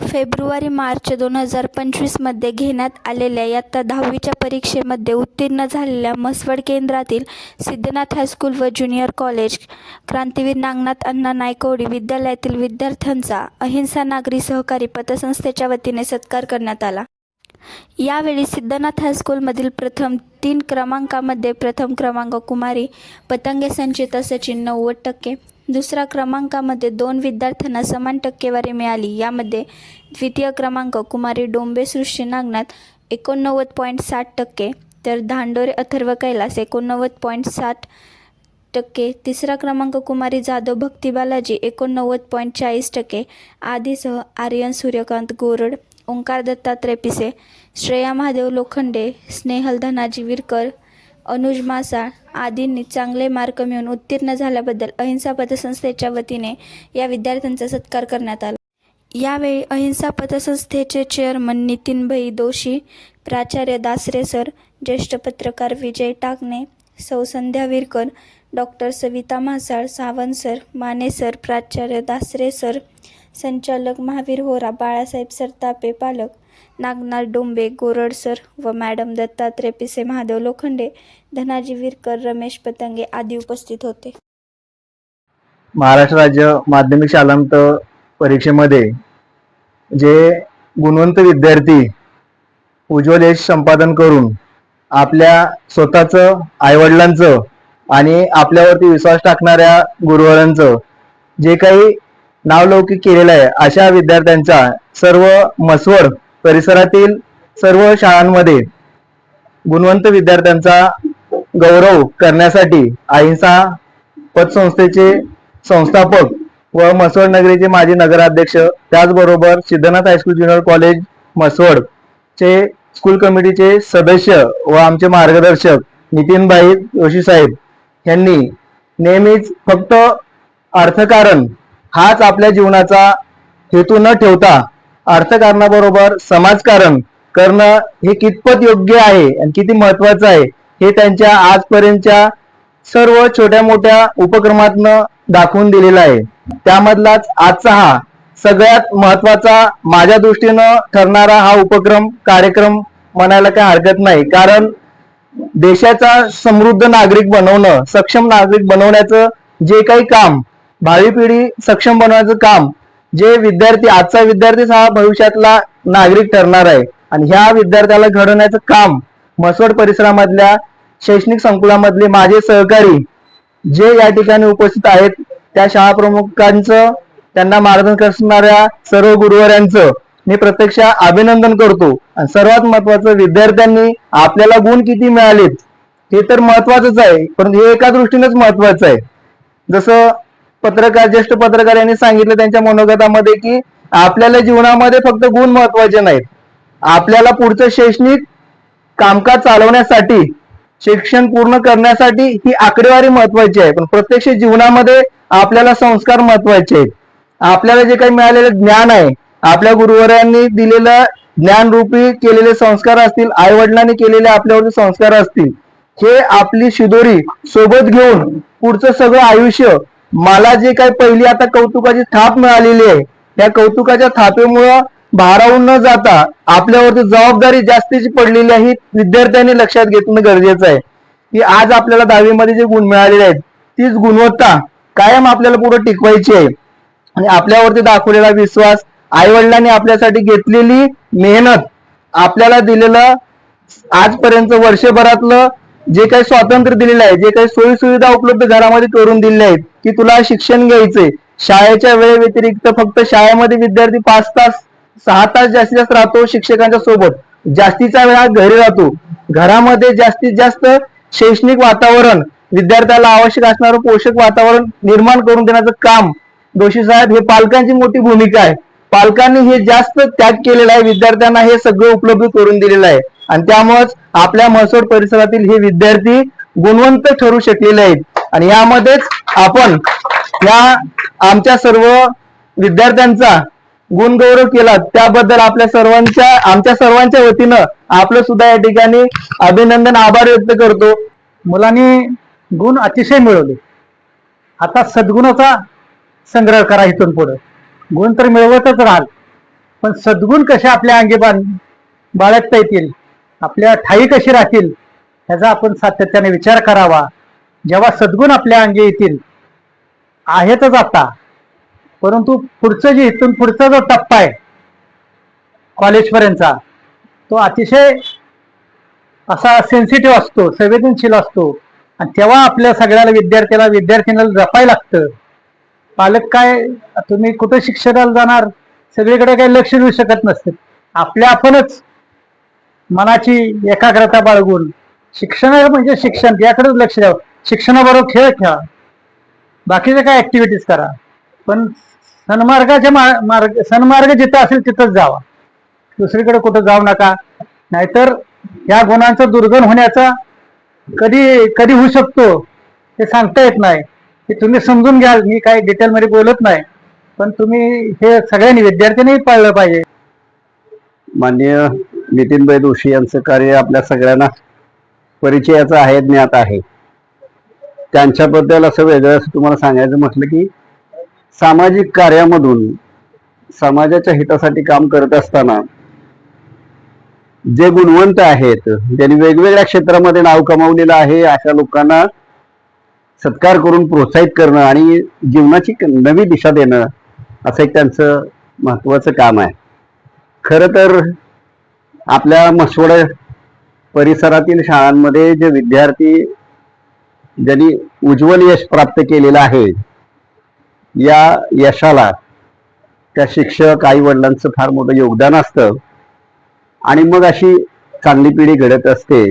February March दोन हजार पंचवीसमध्ये घेण्यात आलेल्या इयत्ता दहावीच्या परीक्षेमध्ये उत्तीर्ण झालेल्या म्हसवड केंद्रातील सिद्धनाथ हायस्कूल व ज्युनियर कॉलेज क्रांतीवीर नागनाथ अण्णा नायकवडी विद्यालयातील विद्यार्थ्यांचा अहिंसा नागरी सहकारी पतसंस्थेच्या वतीने सत्कार करण्यात आला. यावेळी सिद्धनाथ हायस्कूलमधील प्रथम तीन क्रमांकामध्ये प्रथम क्रमांक कुमारी पतंगे संचिता सचिन नव्वद टक्के दुसऱ्या क्रमांकामध्ये दोन विद्यार्थ्यांना समान टक्केवारी मिळाली. यामध्ये द्वितीय क्रमांक कुमारी डोंबे सृष्टी नागनाथ एकोणनव्वद पॉईंट साठ टक्के तर धांडोरे अथर्व कैलास एकोणनव्वद पॉईंट साठ टक्के तिसरा क्रमांक कुमारी जाधव भक्ती बालाजी एकोणनव्वद पॉईंट चाळीस टक्के आदीसह आर्यन सूर्यकांत गोरड ओंकार दत्तात्रय पिसे श्रेया महादेव लोखंडे स्नेहल धनाजी विरकर अनुज मासाळ आदींनी चांगले मार्क मिळवून उत्तीर्ण झाल्याबद्दल अहिंसा पतसंस्थेच्या वतीने या विद्यार्थ्यांचा सत्कार करण्यात आला. यावेळी अहिंसा पतसंस्थेचे चेअरमन नितीनभाई दोशी प्राचार्य दासरे सर ज्येष्ठ पत्रकार विजय टाकणे सौ Sandhya Virkar doctor Savita Mhasal Sawant sir Mane sir प्राचार्य दासरे सर संचालक महावीर होरा बाळासाहेब सरतापे पालक नागनाथ डोंबे गोरड सर व मॅडम दत्तात्रय पिसे महादेव लोखंडे धनाजी विरकर रमेश पतंगे आदी उपस्थित होते. महाराष्ट्र राज्य माध्यमिक शालांत परीक्षेमध्ये जे गुणवंत विद्यार्थी उज्ज्वल यश संपादन करून आपल्या स्वतःचं आईवडिलांचं आणि आपल्यावरती विश्वास टाकणाऱ्या गुरुवरांचं जे काही नावलौकिक केलेलं आहे अशा विद्यार्थ्यांचा सर्व मसवड परिसरातील सर्व शाळांमध्ये गुणवंत विद्यार्थ्यांचा गौरव करण्यासाठी अहिंसा पतसंस्थेचे संस्थापक व मसवड नगरीचे माजी नगराध्यक्ष त्याचबरोबर Siddhanath high school junior college Maswad चे स्कूल कमिटीचे सदस्य व आमचे मार्गदर्शक नितीनभाई जोशी साहेब यांनी नेहमीच फक्त अर्थकारण हाच आपल्या जीवनाचा हेतू न ठेवता अर्थकारणाबरोबर समाजकारण करणं हे कितपत योग्य आहे आणि किती महत्वाचं आहे हे त्यांच्या आजपर्यंतच्या सर्व छोट्या मोठ्या उपक्रमातनं दाखवून दिलेला आहे. त्यामधलाच आजचा हा सगळ्यात महत्त्वाचा माझ्या दृष्टीनं ठरणारा हा उपक्रम कार्यक्रम म्हणायला काही हरकत नाही. कारण देशाचा समृद्ध नागरिक बनवणं सक्षम नागरिक बनवण्याचं जे काही काम भावी पिढी सक्षम बनवण्याचं काम जे विद्यार्थी आजचा विद्यार्थीच हा भविष्यातला नागरिक ठरणार आहे आणि ह्या विद्यार्थ्याला घडवण्याचं काम मसवड परिसरामधल्या शैक्षणिक संकुलामधले माझे सहकारी जे या ठिकाणी उपस्थित आहेत त्या शाळा प्रमुखांचं त्यांना मार्गदर्शन करणाऱ्या सर्व गुरुवारांचं मी प्रत्यक्ष अभिनंदन करतो. आणि सर्वात महत्वाचं विद्यार्थ्यांनी आपल्याला गुण किती मिळालेत हे तर महत्वाचंच आहे परंतु हे एका दृष्टीनेच महत्वाचं आहे. जसं पत्रकार ज्येष्ठ पत्रकार यांनी सांगितलं त्यांच्या मनोगतामध्ये की आपल्याला जीवनामध्ये फक्त गुण महत्त्वाचे नाहीत. आपल्याला पुढचं शैक्षणिक कामकाज चालवण्यासाठी शिक्षण पूर्ण करण्यासाठी ही आकडेवारी महत्वाची आहे. पण प्रत्यक्ष जीवनामध्ये आपल्याला संस्कार महत्त्वाचे आहेत. आपल्याला जे काही मिळालेलं ज्ञान आहे आपल्या गुरुवारांनी दिलेलं ज्ञानरूपी केलेले संस्कार असतील आईवडिलांनी केलेले आपल्यावरती संस्कार असतील हे आपली शिदोरी सोबत घेऊन पुढचं सगळं आयुष्य मला जे काही पहिली आता कौतुकाची थाप मिळालेली आहे त्या कौतुकाच्या थापेमुळं भारावून न जाता आपल्यावरती जबाबदारी जास्तीची पडलेली आहे ही विद्यार्थ्यांनी लक्षात घेतणं गरजेचं आहे. की आज आपल्याला दहावीमध्ये जे गुण मिळालेले आहेत तीच गुणवत्ता कायम आपल्याला पुढे टिकवायची आहे. आणि आपल्यावरती दाखवलेला विश्वास आई वडिलांनी आपल्यासाठी घेतलेली मेहनत आपल्याला दिलेलं आजपर्यंत वर्षभरातलं जे काही स्वातंत्र्य दिलेलं आहे जे काही सोयीसुविधा उपलब्ध घरामध्ये करून दिलेल्या आहेत की तुला शिक्षण घ्यायचंय. शाळेच्या वेळे व्यतिरिक्त फक्त शाळेमध्ये विद्यार्थी पाच तास सहा तास जास्तीत जास्त राहतो शिक्षकांच्या सोबत. जास्तीचा वेळ हा घरी राहतो. घरामध्ये जास्तीत जास्त शैक्षणिक वातावरण विद्यार्थ्याला आवश्यक असणारं पोषक वातावरण निर्माण करून देण्याचं काम. दोषी साहेब हे पालकांची मोठी भूमिका आहे. पालकांनी हे जास्त त्याग केलेला आहे. विद्यार्थ्यांना हे सगळं उपलब्ध करून दिलेलं आहे. आणि त्यामुळेच आपल्या महसूल परिसरातील हे विद्यार्थी गुणवंत ठरू शकलेले आहेत. आणि यामध्येच आपण या आमच्या सर्व विद्यार्थ्यांचा गुणगौरव केला त्याबद्दल आपल्या सर्वांच्या आमच्या सर्वांच्या वतीनं आपलं सुद्धा या ठिकाणी अभिनंदन आभार व्यक्त करतो. मुलांनी गुण अतिशय मिळवले. आता सद्गुणाचा संग्रह करा इथून पुढे. गुण तर मिळवतच राहाल पण सद्गुण कसे आपल्या अंगी बांध बाळगता येतील? आपल्या ठाई कशी राहतील? ह्याचा आपण सातत्याने विचार करावा. जेव्हा सद्गुण आपल्या अंगी येतील आहेतच आता. परंतु पुढचं जे इथून पुढचा जो टप्पा आहे कॉलेजपर्यंतचा तो अतिशय असा सेन्सिटिव्ह असतो संवेदनशील असतो. आणि तेव्हा आपल्या सगळ्याला विद्यार्थ्याला विद्यार्थिनीला जपायला लागतं. पालक काय तुम्ही कुठं शिक्षणाला जाणार? सगळीकडे काही लक्ष देऊ शकत नसते आपल्या आपणच मनाची एकाग्रता बाळगून शिक्षण म्हणजे शिक्षण याकडेच लक्ष द्यावं. शिक्षणाबरोबर खेळ खेळा. बाकीच्या काय ऍक्टिव्हिटीज करा. पण सन्मार्गाच्या मा- मार्ग सन्मार्ग जिथं असेल तिथंच जावा. दुसरीकडे कुठं जाऊ नका. नाहीतर या गुणांचा दुर्गण होण्याचा कधी कधी होऊ शकतो. हे सांगता येत नाही. हे तुम्ही समजून घ्याल. मी काही डिटेलमध्ये बोलत नाही. पण तुम्ही हे सगळ्यांनी विद्यार्थ्यांनी पाळलं पाहिजे. माननीय नितीनभाई जोशी यांचं कार्य आपल्या सगळ्यांना परिचयाचं आहे ज्ञात आहे. त्यांच्याबद्दल असं वेगळं असं तुम्हाला सांगायचं म्हटलं की सामाजिक कार्यामधून समाजाच्या हितासाठी काम करत असताना जे गुणवंत आहेत ज्यांनी वेगवेगळ्या क्षेत्रामध्ये नाव कमावलेलं आहे अशा लोकांना सत्कार करून प्रोत्साहित करणं आणि जीवनाची नवी दिशा देणं असं एक त्यांचं महत्वाचं काम आहे. खरं तर आपल्या मसवड परिसरातील शाळांमध्ये जे विद्यार्थी ज्यांनी उज्ज्वल यश प्राप्त केलेलं आहे या यशाला त्या शिक्षक आई वडिलांचं फार मोठं योगदान असतं. आणि मग अशी चांगली पिढी घडत असते.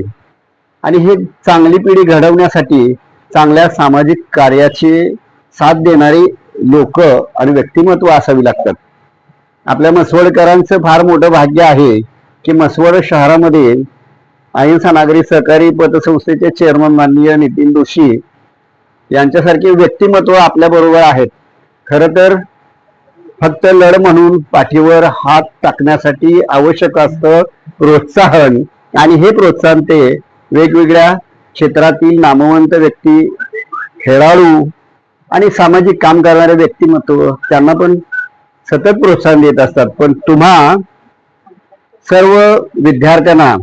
आणि हे चांगली पिढी घडवण्यासाठी चांगल्या सामाजिक कार्याची साथ देणारी लोक आणि व्यक्तिमत्व असावी लागतात. आपल्या मसवडकरांचं फार मोठं भाग्य आहे की मसवड शहरामध्ये अहिंसा नागरी सहकारी पतसंस्थेचे चेअरमन माननीय नितीन जोशी यांच्यासारखे व्यक्तिमत्व आपल्या बरोबर आहेत. खर तर फक्त लढ म्हणून पाठीवर हात टाकण्यासाठी आवश्यक असतं प्रोत्साहन आणि हे प्रोत्साहन ते वेगवेगळ्या क्षेत्रातील नामवंत व्यक्ती खेळाडू आणि सामाजिक काम करणारे व्यक्तिमत्व त्यांना पण सतत प्रोत्साहन देत असतात. पण तुम्हा सर्व विद्यार्थ्यांना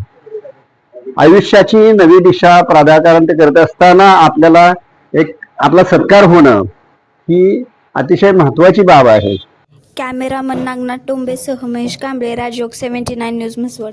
आयुष्याची नवी दिशा प्राधाकारांत करत असताना आपल्याला एक आपला सत्कार होणं ही अतिशय महत्वाची बाब आहे. Cameraman Nagnath टोंबेसह Mahesh Kamble Rajyog seventy nine news Mhaswad.